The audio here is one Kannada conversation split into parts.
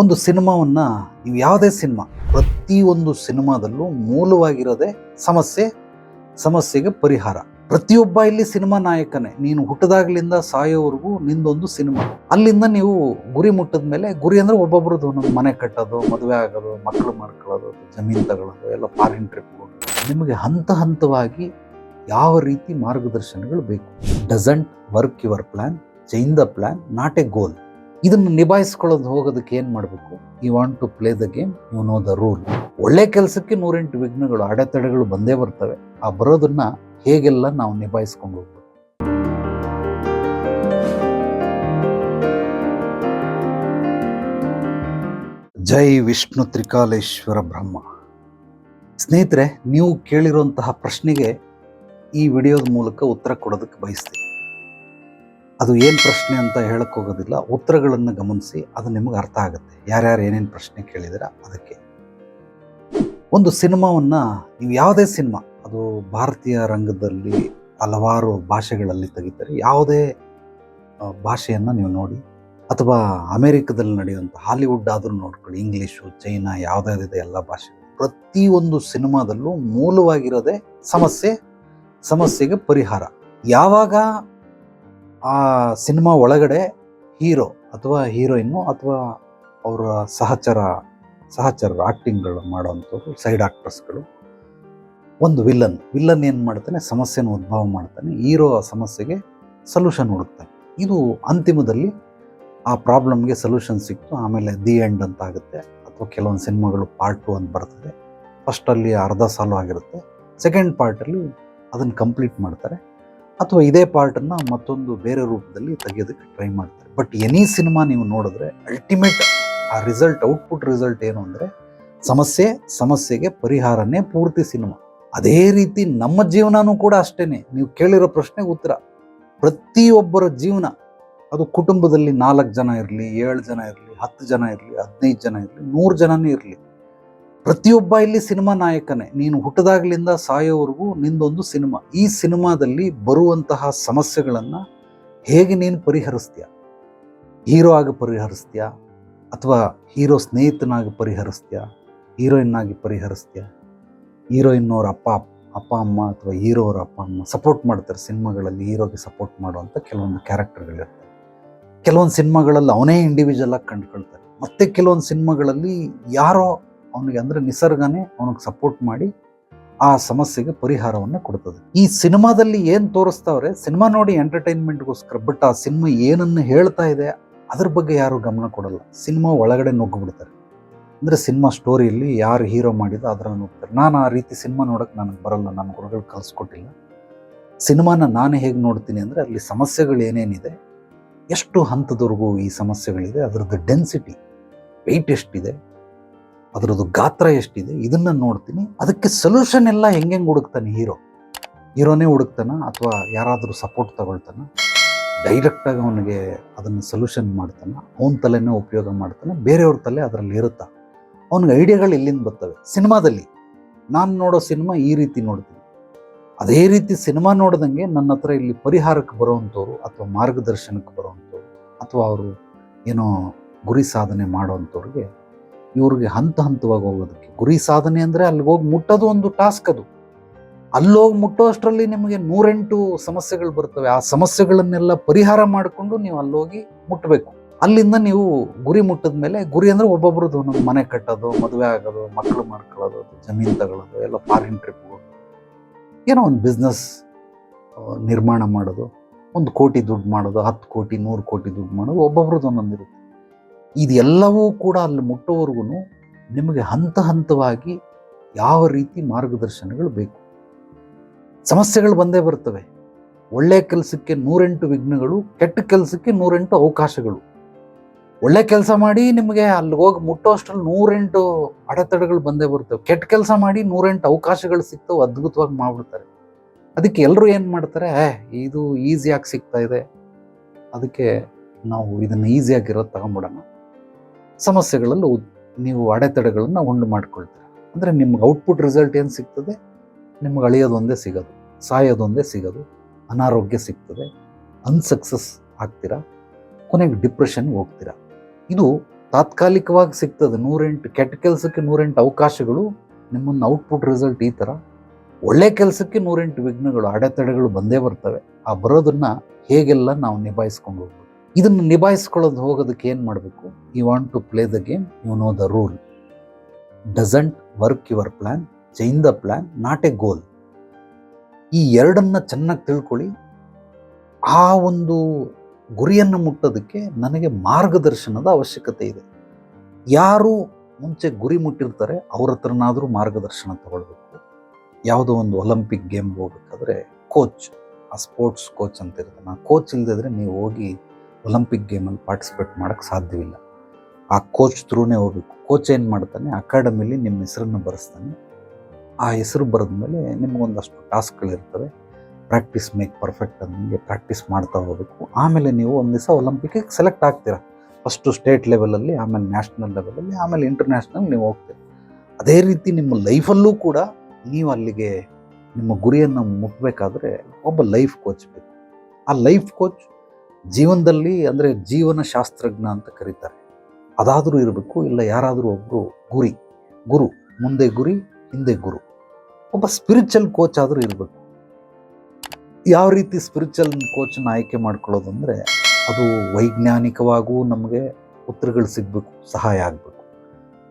ಒಂದು ಸಿನಿಮಾವನ್ನು ನೀವು ಯಾವುದೇ ಸಿನಿಮಾ, ಪ್ರತಿಯೊಂದು ಸಿನಿಮಾದಲ್ಲೂ ಮೂಲವಾಗಿರೋದೇ ಸಮಸ್ಯೆ, ಸಮಸ್ಯೆಗೆ ಪರಿಹಾರ. ಪ್ರತಿಯೊಬ್ಬ ಇಲ್ಲಿ ಸಿನಿಮಾ ನಾಯಕನೇ, ನೀನು ಹುಟ್ಟದಾಗ್ಲಿಂದ ಸಾಯೋವರೆಗೂ ನಿಂದೊಂದು ಸಿನಿಮಾ. ಅಲ್ಲಿಂದ ನೀವು ಗುರಿ ಮುಟ್ಟದ ಮೇಲೆ, ಗುರಿ ಅಂದ್ರೆ ಒಬ್ಬೊಬ್ರದ್ದು ಒಂದೊಂದು ಮನೆ ಕಟ್ಟೋದು, ಮದುವೆ ಆಗೋದು, ಮಕ್ಕಳು ಮಾಡ್ಕೊಳ್ಳೋದು ಜಮೀನು ತಗೊಳ್ಳೋದು ಎಲ್ಲ ಫಾರಿನ್ ಟ್ರಿಪ್ ನಿಮಗೆ ಹಂತ ಹಂತವಾಗಿ ಯಾವ ರೀತಿ ಮಾರ್ಗದರ್ಶನಗಳು ಬೇಕು? Doesn't work your plan change the plan not a goal ಇದನ್ನು ನಿಭಾಯಿಸ್ಕೊಳ್ಳೋದು ಹೋಗೋದಕ್ಕೆ ಏನು ಮಾಡಬೇಕು? You want to play the game you know the rule ಒಳ್ಳೆ ಕೆಲಸಕ್ಕೆ ನೂರೆಂಟು ವಿಘ್ನಗಳು, ಅಡೆತಡೆಗಳು ಬಂದೇ ಬರ್ತವೆ. ಆ ಬರೋದನ್ನ ಹೇಗೆಲ್ಲ ನಾವು ನಿಭಾಯಿಸ್ಕೊಂಡು ಹೋಗ್ಬೇಕು? ಜೈ ವಿಷ್ಣು ತ್ರಿಕಾಲೇಶ್ವರ ಬ್ರಹ್ಮ. ಸ್ನೇಹಿತರೆ, ನೀವು ಕೇಳಿರುವಂತಹ ಪ್ರಶ್ನೆಗೆ ಈ ವಿಡಿಯೋದ ಮೂಲಕ ಉತ್ತರ ಕೊಡೋದಕ್ಕೆ ಬಯಸ್ತೀನಿ. ಅದು ಏನು ಪ್ರಶ್ನೆ ಅಂತ ಹೇಳಕ್ಕೆ ಹೋಗೋದಿಲ್ಲ. ಉತ್ತರಗಳನ್ನು ಗಮನಿಸಿ, ಅದು ನಿಮಗೆ ಅರ್ಥ ಆಗುತ್ತೆ. ಯಾರ್ಯಾರು ಏನೇನು ಪ್ರಶ್ನೆ ಕೇಳಿದಿರ ಅದಕ್ಕೆ. ಒಂದು ಸಿನಿಮಾವನ್ನು, ನೀವು ಯಾವುದೇ ಸಿನಿಮಾ, ಅದು ಭಾರತೀಯ ರಂಗದಲ್ಲಿ ಹಲವಾರು ಭಾಷೆಗಳಲ್ಲಿ ತೆಗಿತಾರೆ, ಯಾವುದೇ ಭಾಷೆಯನ್ನು ನೀವು ನೋಡಿ, ಅಥವಾ ಅಮೇರಿಕದಲ್ಲಿ ನಡೆಯುವಂಥ ಹಾಲಿವುಡ್ ಆದರೂ ನೋಡ್ಕೊಳ್ಳಿ, ಇಂಗ್ಲೀಷು, ಚೈನಾ ಯಾವುದಾದಿದೆ ಎಲ್ಲ ಭಾಷೆ ಪ್ರತಿಯೊಂದು ಸಿನಿಮಾದಲ್ಲೂ ಮೂಲವಾಗಿರೋದೇ ಸಮಸ್ಯೆ, ಸಮಸ್ಯೆಗೆ ಪರಿಹಾರ. ಯಾವಾಗ ಆ ಸಿನಿಮಾ ಒಳಗಡೆ ಹೀರೋ ಅಥವಾ ಹೀರೋಯಿನ್ನು ಅಥವಾ ಅವರ ಸಹಚರ, ಸಹಚರರು ಆ್ಯಕ್ಟಿಂಗ್ಗಳು ಮಾಡುವಂಥವ್ರು, ಸೈಡ್ ಆಕ್ಟರ್ಸ್ಗಳು. ಒಂದು ವಿಲ್ಲನ್ ವಿಲ್ಲನ್ ಏನು ಮಾಡ್ತಾನೆ, ಸಮಸ್ಯೆನ ಉದ್ಭವ ಮಾಡ್ತಾನೆ, ಹೀರೋ ಆ ಸಮಸ್ಯೆಗೆ ಸೊಲ್ಯೂಷನ್ ಹುಡುಕ್ತಾನೆ. ಇದು ಅಂತಿಮದಲ್ಲಿ ಆ ಪ್ರಾಬ್ಲಮ್ಗೆ ಸೊಲ್ಯೂಷನ್ ಸಿಕ್ತು, ಆಮೇಲೆ ದಿ ಎಂಡ್ ಅಂತ ಆಗುತ್ತೆ, ಅಥವಾ ಕೆಲವೊಂದು ಸಿನಿಮಾಗಳು ಪಾರ್ಟ್ ಟು ಅಂತ ಬರ್ತದೆ. ಫಸ್ಟಲ್ಲಿ ಅರ್ಧ ಸಾಲು ಆಗಿರುತ್ತೆ, ಸೆಕೆಂಡ್ ಪಾರ್ಟಲ್ಲಿ ಅದನ್ನು ಕಂಪ್ಲೀಟ್ ಮಾಡ್ತಾರೆ. ಅಥವಾ ಇದೇ ಪಾರ್ಟನ್ನು ಮತ್ತೊಂದು ಬೇರೆ ರೂಪದಲ್ಲಿ ತೆಗೆಯೋದಕ್ಕೆ ಟ್ರೈ ಮಾಡ್ತಾರೆ. ಬಟ್ ಎನಿ ಸಿನಿಮಾ ನೀವು ನೋಡಿದ್ರೆ ಅಲ್ಟಿಮೇಟ್ ಆ ರಿಸಲ್ಟ್ ಔಟ್ಪುಟ್ ರಿಸಲ್ಟ್ ಏನು ಅಂದರೆ ಸಮಸ್ಯೆ, ಸಮಸ್ಯೆಗೆ ಪರಿಹಾರನೇ ಪೂರ್ತಿ ಸಿನಿಮಾ ಅದೇ ರೀತಿ ನಮ್ಮ ಜೀವನನೂ ಕೂಡ ಅಷ್ಟೇ ನೀವು ಕೇಳಿರೋ ಪ್ರಶ್ನೆಗೆ ಉತ್ತರ. ಪ್ರತಿಯೊಬ್ಬರ ಜೀವನ, ಅದು ಕುಟುಂಬದಲ್ಲಿ ನಾಲ್ಕು ಜನ ಇರಲಿ, ಏಳು ಜನ ಇರಲಿ, ಹತ್ತು ಜನ ಇರಲಿ, ಹದಿನೈದು ಜನ ಇರಲಿ, ನೂರು ಜನನೇ ಇರಲಿ. ಪ್ರತಿಯೊಬ್ಬ ಇಲ್ಲಿ ಸಿನಿಮಾ ನಾಯಕನೇ. ನೀನು ಹುಟ್ಟದಾಗ್ಲಿಂದ ಸಾಯೋವರೆಗೂ ನಿಂದೊಂದು ಸಿನಿಮಾ. ಈ ಸಿನಿಮಾದಲ್ಲಿ ಬರುವಂತಹ ಸಮಸ್ಯೆಗಳನ್ನು ಹೇಗೆ ನೀನು ಪರಿಹರಿಸ್ತೀಯ? ಹೀರೋ ಆಗಿ ಪರಿಹರಿಸ್ತೀಯ? ಅಥವಾ ಹೀರೋ ಸ್ನೇಹಿತನಾಗಿ ಪರಿಹರಿಸ್ತೀಯ? ಹೀರೋಯಿನ್ ಆಗಿ ಪರಿಹರಿಸ್ತೀಯ? ಹೀರೋಯಿನ್ ಅಪ್ಪ ಅಪ್ಪ, ಅಮ್ಮ ಅಥವಾ ಹೀರೋ ಅವ್ರ ಅಪ್ಪ, ಅಮ್ಮ ಸಪೋರ್ಟ್ ಮಾಡ್ತಾರೆ ಸಿನಿಮಾಗಳಲ್ಲಿ, ಹೀರೋಗೆ ಸಪೋರ್ಟ್ ಮಾಡುವಂಥ ಕೆಲವೊಂದು ಕ್ಯಾರೆಕ್ಟರ್ಗಳಿರ್ತವೆ ಕೆಲವೊಂದು ಸಿನಿಮಾಗಳಲ್ಲಿ ಅವನೇ ಇಂಡಿವಿಜುವಲ್ ಆಗಿ ಕಂಡುಕೊಳ್ತಾರೆ. ಮತ್ತೆ ಕೆಲವೊಂದು ಸಿನಿಮಾಗಳಲ್ಲಿ ಯಾರೋ ಅವನಿಗೆ ಅಂದ್ರೆ ನಿಸರ್ಗನೇ ಅವನಿಗೆ ಸಪೋರ್ಟ್ ಮಾಡಿ ಆ ಸಮಸ್ಯೆಗೆ ಪರಿಹಾರವನ್ನು ಕೊಡ್ತದೆ. ಈ ಸಿನಿಮಾದಲ್ಲಿ ಏನು ತೋರಿಸ್ತಾವ್ರೆ, ಸಿನಿಮಾ ನೋಡಿ ಎಂಟರ್ಟೈನ್ಮೆಂಟ್ಗೋಸ್ಕರ ಬಟ್ ಆ ಸಿನಿಮಾ ಏನನ್ನು ಹೇಳ್ತಾ ಇದೆ, ಅದ್ರ ಬಗ್ಗೆ ಯಾರು ಗಮನ ಕೊಡಲ್ಲ. ಸಿನಿಮಾ ಒಳಗಡೆ ನುಗ್ಗಿಬಿಡ್ತಾರೆ. ಅಂದರೆ ಸಿನಿಮಾ ಸ್ಟೋರಿಯಲ್ಲಿ ಯಾರು ಹೀರೋ ಮಾಡಿದ ಅದರಲ್ಲಿ ನುಗ್ತಾರೆ ನಾನು ಆ ರೀತಿ ಸಿನಿಮಾ ನೋಡೋಕ್ಕೆ ನನಗೆ ಬರಲ್ಲ ನನ್ನ ಗುರುಗಳು ಕಲಿಸ್ಕೊಟ್ಟಿಲ್ಲ ಸಿನಿಮಾನ ನಾನು ಹೇಗೆ ನೋಡ್ತೀನಿ ಅಂದರೆ ಅಲ್ಲಿ ಸಮಸ್ಯೆಗಳು ಏನೇನಿದೆ, ಎಷ್ಟು ಹಂತದವರೆಗೂ ಈ ಸಮಸ್ಯೆಗಳಿದೆ, ಅದರದ್ದು ಡೆನ್ಸಿಟಿ ವೆಯ್ಟ್ ಎಷ್ಟಿದೆ ಅದರದ್ದು ಗಾತ್ರ ಎಷ್ಟಿದೆ, ಇದನ್ನು ನೋಡ್ತೀನಿ. ಅದಕ್ಕೆ ಸೊಲ್ಯೂಷನ್ ಎಲ್ಲ ಹೆಂಗೆ ಹುಡುಕ್ತಾನೆ ಹೀರೋ ಹೀರೋನೇ ಹುಡುಕ್ತಾನ ಅಥವಾ ಯಾರಾದರೂ ಸಪೋರ್ಟ್ ತಗೊಳ್ತಾನ? ಡೈರೆಕ್ಟಾಗಿ ಅವನಿಗೆ ಅದನ್ನು ಸೊಲ್ಯೂಷನ್ ಮಾಡ್ತಾನೆ, ಅವನ ತಲೆನೇ ಉಪಯೋಗ ಮಾಡ್ತಾನೆ, ಬೇರೆಯವ್ರ ತಲೆ ಅದರಲ್ಲಿ ಇರುತ್ತಾ? ಅವನಿಗೆ ಐಡಿಯಾಗಳು ಎಲ್ಲಿಂದ ಬರ್ತವೆ. ಸಿನಿಮಾದಲ್ಲಿ ನಾನು ನೋಡೋ ಸಿನಿಮಾ ಈ ರೀತಿ ನೋಡ್ತೀನಿ. ಅದೇ ರೀತಿ ಸಿನಿಮಾ ನೋಡ್ದಂಗೆ ನನ್ನ ಹತ್ರ ಇಲ್ಲಿ ಪರಿಹಾರಕ್ಕೆ ಬರೋವಂಥವ್ರು ಅಥವಾ ಮಾರ್ಗದರ್ಶನಕ್ಕೆ ಬರೋವಂಥವ್ರು ಅಥವಾ ಅವರು ಏನೋ ಗುರಿ ಸಾಧನೆ ಮಾಡೋವಂಥವ್ರಿಗೆ ಇವ್ರಿಗೆ ಹಂತ ಹಂತವಾಗಿ ಹೋಗೋದಕ್ಕೆ. ಗುರಿ ಸಾಧನೆ ಅಂದರೆ ಅಲ್ಲಿಗೆ ಹೋಗಿ ಮುಟ್ಟೋದು ಒಂದು ಟಾಸ್ಕ್ ಅದು. ಅಲ್ಲೋಗಿ ಮುಟ್ಟೋ ಅಷ್ಟರಲ್ಲಿ ನಿಮಗೆ ನೂರೆಂಟು ಸಮಸ್ಯೆಗಳು ಬರ್ತವೆ. ಆ ಸಮಸ್ಯೆಗಳನ್ನೆಲ್ಲ ಪರಿಹಾರ ಮಾಡಿಕೊಂಡು ನೀವು ಅಲ್ಲೋಗಿ ಮುಟ್ಟಬೇಕು ಅಲ್ಲಿಂದ ನೀವು ಗುರಿ ಮುಟ್ಟದ ಮೇಲೆ, ಗುರಿ ಅಂದರೆ ಒಬ್ಬೊಬ್ರದ್ದು ಒಂದೊಂದು ಮನೆ ಕಟ್ಟೋದು, ಮದುವೆ ಆಗೋದು, ಮಕ್ಕಳು ಮಾಡ್ಕೊಳ್ಳೋದು, ಜಮೀನು ತಗೊಳ್ಳೋದು, ಎಲ್ಲ ಫಾರಿನ್ ಟ್ರಿಪ್ ಏನೋ ಒಂದು ಬಿಸ್ನೆಸ್ ನಿರ್ಮಾಣ ಮಾಡೋದು, ಒಂದು ಕೋಟಿ ದುಡ್ಡು ಮಾಡೋದು, ಹತ್ತು ಕೋಟಿ, ನೂರು ಕೋಟಿ ದುಡ್ಡು ಮಾಡೋದು, ಒಬ್ಬೊಬ್ರದ್ದು ಒಂದೊಂದು ಇರುತ್ತೆ. ಇದೆಲ್ಲವೂ ಕೂಡ ಅಲ್ಲಿ ಮುಟ್ಟೋವರೆಗೂ ನಿಮಗೆ ಹಂತ ಹಂತವಾಗಿ ಯಾವ ರೀತಿ ಮಾರ್ಗದರ್ಶನಗಳು ಬೇಕು. ಸಮಸ್ಯೆಗಳು ಬಂದೇ ಬರ್ತವೆ. ಒಳ್ಳೆ ಕೆಲಸಕ್ಕೆ ನೂರೆಂಟು ವಿಘ್ನಗಳು, ಕೆಟ್ಟ ಕೆಲಸಕ್ಕೆ ನೂರೆಂಟು ಅವಕಾಶಗಳು. ಒಳ್ಳೆ ಕೆಲಸ ಮಾಡಿ ನಿಮಗೆ ಅಲ್ಲಿ ಹೋಗಿ ಮುಟ್ಟೋ ಅಷ್ಟ್ರಲ್ಲಿ ನೂರೆಂಟು ಅಡೆತಡೆಗಳು ಬಂದೇ ಬರ್ತವೆ. ಕೆಟ್ಟ ಕೆಲಸ ಮಾಡಿ ನೂರೆಂಟು ಅವಕಾಶಗಳು ಸಿಗ್ತವೆ, ಅದ್ಭುತವಾಗಿ ಮಾಡಿಬಿಡ್ತಾರೆ. ಅದಕ್ಕೆ ಎಲ್ಲರೂ ಏನು ಮಾಡ್ತಾರೆ ಇದು ಈಸಿಯಾಗಿ ಸಿಗ್ತಾ ಇದೆ. ಅದಕ್ಕೆ ನಾವು ಇದನ್ನು ಈಸಿಯಾಗಿರೋದು ತಗೊಂಬಿಡೋಣ ಸಮಸ್ಯೆಗಳಲ್ಲಿ ನೀವು ಅಡೆತಡೆಗಳನ್ನು ಉಂಡು ಮಾಡ್ಕೊಳ್ತೀರ. ಅಂದರೆ ನಿಮ್ಗೆ ಔಟ್ಪುಟ್ ರಿಸಲ್ಟ್ ಏನು ಸಿಗ್ತದೆ? ನಿಮ್ಗೆ ಅಳಿಯೋದೊಂದೇ ಸಿಗೋದು, ಸಾಯೋದೊಂದೇ ಸಿಗೋದು, ಅನಾರೋಗ್ಯ ಸಿಗ್ತದೆ ಅನ್ಸಕ್ಸಸ್ ಆಗ್ತೀರಾ, ಕೊನೆಗೆ ಡಿಪ್ರೆಷನ್ಗೆ ಹೋಗ್ತೀರಾ. ಇದು ತಾತ್ಕಾಲಿಕವಾಗಿ ಸಿಗ್ತದೆ, ನೂರೆಂಟು, ಕೆಟ್ಟ ಕೆಲಸಕ್ಕೆ ನೂರೆಂಟು ಅವಕಾಶಗಳು, ನಿಮ್ಮನ್ನು ಔಟ್ಪುಟ್ ರಿಸಲ್ಟ್ ಈ ಥರ ಒಳ್ಳೆ ಕೆಲಸಕ್ಕೆ ನೂರೆಂಟು ವಿಘ್ನಗಳು, ಅಡೆತಡೆಗಳು ಬಂದೇ ಬರ್ತವೆ. ಆ ಬರೋದನ್ನು ಹೇಗೆಲ್ಲ ನಾವು ನಿಭಾಯಿಸ್ಕೊಂಡು ಹೋಗ್ಬೇಕು? ಇದನ್ನು ನಿಭಾಯಿಸ್ಕೊಳ್ಳೋದು ಹೋಗೋದಕ್ಕೆ ಏನು ಮಾಡಬೇಕು? You want to play the game you know the rule doesn't work your plan change the plan not a goal ಈ ಎರಡನ್ನ ಚೆನ್ನಾಗಿ ತಿಳ್ಕೊಳ್ಳಿ. ಆ ಒಂದು ಗುರಿಯನ್ನು ಮುಟ್ಟೋದಕ್ಕೆ ನನಗೆ ಮಾರ್ಗದರ್ಶನದ ಅವಶ್ಯಕತೆ ಇದೆ. ಯಾರು ಮುಂಚೆ ಗುರಿ ಮುಟ್ಟಿರ್ತಾರೆ, ಅವ್ರ ಹತ್ರನಾದರೂ ಮಾರ್ಗದರ್ಶನ ತಗೊಳ್ಬೇಕು. ಯಾವುದೋ ಒಂದು ಒಲಿಂಪಿಕ್ ಗೇಮ್ಗೆ ಹೋಗ್ಬೇಕಾದ್ರೆ ಕೋಚ್ ಆ ಸ್ಪೋರ್ಟ್ಸ್ ಕೋಚ್ ಅಂತ ಇರ್ತಾನೆ ಆ ಕೋಚ್ ಇಲ್ಲದಿದ್ರೆ ನೀವು ಹೋಗಿ ಒಲಿಂಪಿಕ್ ಗೇಮಲ್ಲಿ ಪಾರ್ಟಿಸಿಪೇಟ್ ಮಾಡೋಕ್ಕೆ ಸಾಧ್ಯವಿಲ್ಲ. ಆ ಕೋಚ್ ಥ್ರೂನೇ ಹೋಗ್ಬೇಕು. ಕೋಚ್ ಏನು ಮಾಡ್ತಾನೆ? ಅಕಾಡೆಮಿಲಿ ನಿಮ್ಮ ಹೆಸರನ್ನು ಬರೆಸ್ತಾನೆ. ಆ ಹೆಸರು ಬರೆದ ಮೇಲೆ ನಿಮಗೊಂದಷ್ಟು ಟಾಸ್ಕ್ಗಳಿರ್ತವೆ ಪ್ರಾಕ್ಟೀಸ್ ಮೇಕ್ ಪರ್ಫೆಕ್ಟ್ ಅನ್ನಂಗೆ ಪ್ರಾಕ್ಟೀಸ್ ಮಾಡ್ತಾ ಹೋಗಬೇಕು. ಆಮೇಲೆ ನೀವು ಒಂದು ದಿವಸ ಒಲಿಂಪಿಕ್ಗೆ ಸೆಲೆಕ್ಟ್ ಆಗ್ತೀರಾ? ಫಸ್ಟು ಸ್ಟೇಟ್ ಲೆವೆಲಲ್ಲಿ ಆಮೇಲೆ ನ್ಯಾಷನಲ್ ಲೆವೆಲಲ್ಲಿ ಆಮೇಲೆ ಇಂಟರ್ನ್ಯಾಷನಲ್ ನೀವು ಹೋಗ್ತೀರಿ? ಅದೇ ರೀತಿ ನಿಮ್ಮ ಲೈಫಲ್ಲೂ ಕೂಡ ನೀವು ಅಲ್ಲಿಗೆ ನಿಮ್ಮ ಗುರಿಯನ್ನು ಮುಟ್ಟಬೇಕಾದ್ರೆ ಒಬ್ಬ ಲೈಫ್ ಕೋಚ್ ಬೇಕು. ಆ ಲೈಫ್ ಕೋಚ್ ಜೀವನದಲ್ಲಿ ಅಂದರೆ ಜೀವನ ಶಾಸ್ತ್ರಜ್ಞ ಅಂತ ಕರೀತಾರೆ. ಅದಾದರೂ ಇರಬೇಕು, ಇಲ್ಲ ಯಾರಾದರೂ ಒಬ್ಬರು ಗುರಿ, ಗುರು, ಮುಂದೆ ಗುರಿ, ಹಿಂದೆ ಗುರು. ಒಬ್ಬ ಸ್ಪಿರಿಚುವಲ್ ಕೋಚ್ ಆದರೂ ಇರಬೇಕು. ಯಾವ ರೀತಿ ಸ್ಪಿರಿಚುವಲ್ ಕೋಚನ್ನು ಆಯ್ಕೆ ಮಾಡ್ಕೊಳ್ಳೋದು ಅಂದರೆ ಅದು ವೈಜ್ಞಾನಿಕವಾಗೂ ನಮಗೆ ಉತ್ತರಗಳು ಸಿಗಬೇಕು, ಸಹಾಯ ಆಗಬೇಕು.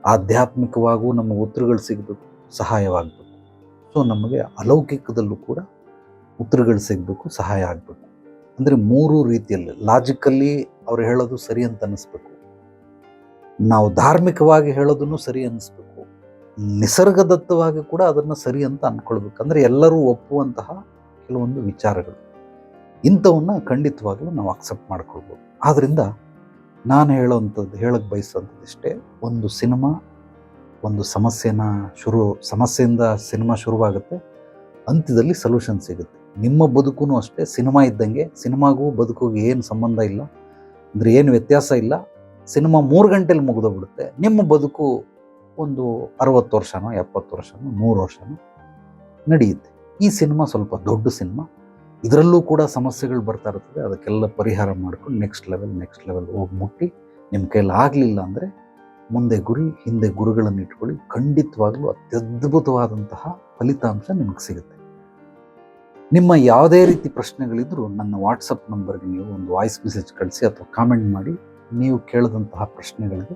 ಆಧ್ಯಾತ್ಮಿಕವಾಗೂ ನಮಗೆ ಉತ್ತರಗಳು ಸಿಗಬೇಕು ಸಹಾಯವಾಗಬೇಕು ಸೊ ನಮಗೆ ಅಲೌಕಿಕದಲ್ಲೂ ಕೂಡ ಉತ್ತರಗಳು ಸಿಗಬೇಕು, ಸಹಾಯ ಆಗಬೇಕು. ಅಂದರೆ ಮೂರು ರೀತಿಯಲ್ಲಿ. ಲಾಜಿಕಲ್ಲಿ ಅವ್ರು ಹೇಳೋದು ಸರಿ ಅಂತ ಅನ್ನಿಸ್ಬೇಕು. ನಾವು ಧಾರ್ಮಿಕವಾಗಿ ಹೇಳೋದನ್ನು ಸರಿ ಅನ್ನಿಸ್ಬೇಕು. ನಿಸರ್ಗದತ್ತವಾಗಿ ಕೂಡ ಅದನ್ನು ಸರಿ ಅಂತ ಅಂದ್ಕೊಳ್ಬೇಕು ಅಂದರೆ ಎಲ್ಲರೂ ಒಪ್ಪುವಂತಹ ಕೆಲವೊಂದು ವಿಚಾರಗಳು. ಇಂಥವನ್ನು ಖಂಡಿತವಾಗಲೂ ನಾವು ಅಕ್ಸೆಪ್ಟ್ ಮಾಡ್ಕೊಳ್ಬೋದು. ಆದ್ದರಿಂದ ನಾನು ಹೇಳೋವಂಥದ್ದು ಹೇಳಕ್ಕೆ ಬಯಸೋಂಥದ್ದು ಒಂದು ಸಿನಿಮಾ, ಒಂದು ಸಮಸ್ಯೆನ ಶುರು, ಸಮಸ್ಯೆಯಿಂದ ಸಿನಿಮಾ ಶುರುವಾಗುತ್ತೆ. ಅಂತ್ಯದಲ್ಲಿ ಸೊಲ್ಯೂಷನ್ ಸಿಗುತ್ತೆ. ನಿಮ್ಮ ಬದುಕು ಅಷ್ಟೇ, ಸಿನಿಮಾ ಇದ್ದಂಗೆ, ಸಿನಿಮಾಗೂ ಬದುಕಿಗೂ ಏನು ಸಂಬಂಧ ಇಲ್ಲ, ಅಂದರೆ ಏನು ವ್ಯತ್ಯಾಸ ಇಲ್ಲ, ಸಿನಿಮಾ ಮೂರು ಗಂಟೆಲಿ ಮುಗಿದೋಗ್ಬಿಡುತ್ತೆ ನಿಮ್ಮ ಬದುಕು ಒಂದು ಅರವತ್ತು ವರ್ಷನೋ, ಎಪ್ಪತ್ತು ವರ್ಷನೋ, ನೂರು ವರ್ಷನೋ ನಡೆಯುತ್ತೆ. ಈ ಸಿನಿಮಾ ಸ್ವಲ್ಪ ದೊಡ್ಡ ಸಿನಿಮಾ, ಇದರಲ್ಲೂ ಕೂಡ ಸಮಸ್ಯೆಗಳು ಬರ್ತಾ ಇರ್ತದೆ, ಅದಕ್ಕೆಲ್ಲ ಪರಿಹಾರ ಮಾಡ್ಕೊಂಡು ನೆಕ್ಸ್ಟ್ ಲೆವೆಲ್ ನೆಕ್ಸ್ಟ್ ಲೆವೆಲ್ ಹೋಗಿ ಮುಟ್ಟಿ ನಿಮ್ಮ ಕೈಯಲ್ಲಿ ಆಗಲಿಲ್ಲ ಅಂದರೆ ಮುಂದೆ ಗುರಿ, ಹಿಂದೆ ಗುರುಗಳನ್ನು ಇಟ್ಕೊಳ್ಳಿ, ಖಂಡಿತವಾಗಲೂ ಅತ್ಯದ್ಭುತವಾದಂತಹ ಫಲಿತಾಂಶ ನಿಮಗೆ ಸಿಗುತ್ತೆ. ನಿಮ್ಮ ಯಾವುದೇ ರೀತಿ ಪ್ರಶ್ನೆಗಳಿದ್ದರೂ ನನ್ನ ವಾಟ್ಸಪ್ ನಂಬರ್ಗೆ ನೀವು ಒಂದು ವಾಯ್ಸ್ ಮೆಸೇಜ್ ಕಳಿಸಿ ಅಥವಾ ಕಾಮೆಂಟ್ ಮಾಡಿ, ನೀವು ಕೇಳಿದಂತಹ ಪ್ರಶ್ನೆಗಳಿಗೆ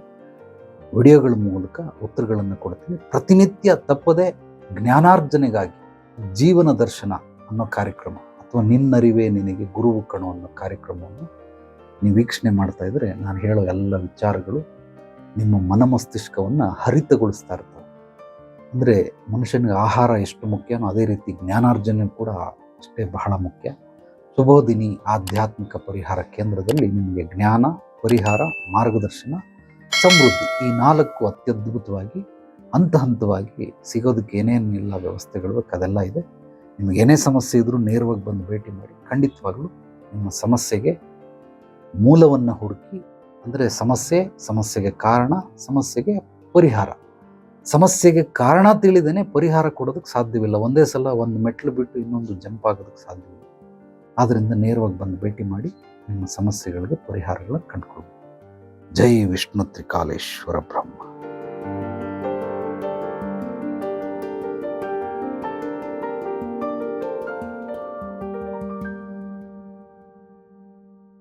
ವಿಡಿಯೋಗಳ ಮೂಲಕ ಉತ್ತರಗಳನ್ನು ಕೊಡ್ತೀನಿ. ಪ್ರತಿನಿತ್ಯ ತಪ್ಪದೆ ಜ್ಞಾನಾರ್ಜನೆಗಾಗಿ ಜೀವನ ದರ್ಶನ ಅನ್ನೋ ಕಾರ್ಯಕ್ರಮ ಅಥವಾ ನಿನ್ನರಿವೇ ನಿನಗೆ ಗುರುವು ಕಣೋ ಅನ್ನೋ ಕಾರ್ಯಕ್ರಮವನ್ನು ನೀವು ವೀಕ್ಷಣೆ ಮಾಡ್ತಾ ಇದ್ದರೆ ನಾನು ಹೇಳೋ ಎಲ್ಲ ವಿಚಾರಗಳು ನಿಮ್ಮ ಮನಮಸ್ತಿಷ್ಕವನ್ನು ಹರಿತಗೊಳಿಸ್ತಾ ಇರ್ತವೆ. ಅಂದರೆ ಮನುಷ್ಯನಿಗೆ ಆಹಾರ ಎಷ್ಟು ಮುಖ್ಯನೋ ಅದೇ ರೀತಿ ಜ್ಞಾನಾರ್ಜನೆ ಕೂಡ ಅಷ್ಟೇ ಬಹಳ ಮುಖ್ಯ. ಸುಬೋಧಿನಿ ಆಧ್ಯಾತ್ಮಿಕ ಪರಿಹಾರ ಕೇಂದ್ರದಲ್ಲಿ ನಿಮಗೆ ಜ್ಞಾನ, ಪರಿಹಾರ, ಮಾರ್ಗದರ್ಶನ, ಸಮೃದ್ಧಿ ಈ ನಾಲ್ಕು ಅತ್ಯದ್ಭುತವಾಗಿ ಹಂತ ಹಂತವಾಗಿ ಸಿಗೋದಕ್ಕೆ ಏನೇನಿಲ್ಲ ವ್ಯವಸ್ಥೆಗಳು ಅದೆಲ್ಲ ಇದೆ. ನಿಮಗೆ ಏನೇ ಸಮಸ್ಯೆ ಇದ್ದರೂ ನೇರವಾಗಿ ಬಂದು ಭೇಟಿ ಮಾಡಿ, ಖಂಡಿತವಾಗಲೂ ನಿಮ್ಮ ಸಮಸ್ಯೆಗೆ ಮೂಲವನ್ನು ಹುಡುಕಿ, ಅಂದರೆ ಸಮಸ್ಯೆ, ಸಮಸ್ಯೆಗೆ ಕಾರಣ, ಸಮಸ್ಯೆಗೆ ಪರಿಹಾರ. ಸಮಸ್ಯೆಗೆ ಕಾರಣ ತಿಳಿದೇನೆ ಪರಿಹಾರ ಕೊಡೋದಕ್ಕೆ ಸಾಧ್ಯವಿಲ್ಲ. ಒಂದೇ ಸಲ ಒಂದು ಮೆಟ್ಲು ಬಿಟ್ಟು ಇನ್ನೊಂದು ಜಂಪ್ ಆಗೋದಕ್ಕೆ ಸಾಧ್ಯವಿಲ್ಲ. ಆದ್ದರಿಂದ ನೇರವಾಗಿ ಬಂದು ಭೇಟಿ ಮಾಡಿ ನಿಮ್ಮ ಸಮಸ್ಯೆಗಳಿಗೆ ಪರಿಹಾರಗಳನ್ನು ಕಂಡುಕೊಳ್ಬೇಕು ಜೈ ವಿಷ್ಣು ತ್ರಿಕಾಲೇಶ್ವರ ಬ್ರಹ್ಮ.